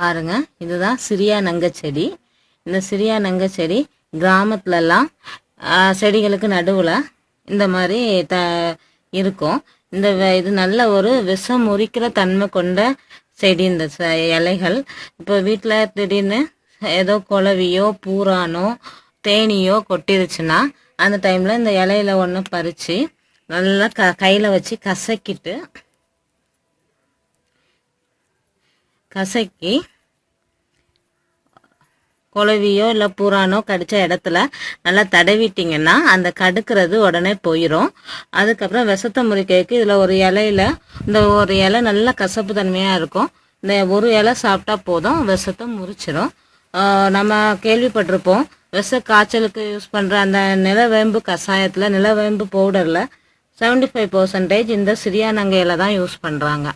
பாருங்க இதுதான் சிரியா நங்கச்செடி. இந்த சிரியா நங்கச்செடி கிராமத்துலலாம் செடிகளுக்கு நடுவில் இந்த மாதிரி த இருக்கும். இந்த இது நல்ல ஒரு விஷம் முறிக்கிற தன்மை கொண்ட செடி இந்த ச- இலைகள். இப்போ வீட்டில் திடீர்னு ஏதோ குளவியோ பூரானோ தேனியோ கொட்டிருச்சுன்னா அந்த டைமில் இந்த இலையில ஒன்று பறித்து நல்லா க கையில் வச்சு கசக்கிட்டு கசக்கி குளவியோ இல்லை பூரானோ கடித்த இடத்துல நல்லா தடவிட்டிங்கன்னா அந்த கடுக்கிறது உடனே போயிடும் அதுக்கப்புறம் விஷத்தை முறிக்கைக்கு இதில் ஒரு இலையில இந்த ஒரு இலை நல்ல கசப்பு தன்மையாக இருக்கும். இந்த ஒரு இலை சாப்பிட்டா போதும் விஷத்தை முறிச்சிடும் நம்ம கேள்விப்பட்டிருப்போம் விஷ காய்ச்சலுக்கு யூஸ் பண்ணுற அந்த நிலவேம்பு கஷாயத்தில் நிலவேம்பு பவுடரில் 75% ஃபைவ் பர்சன்டேஜ் இந்த சிறியானங்கையில் தான் யூஸ் பண்ணுறாங்க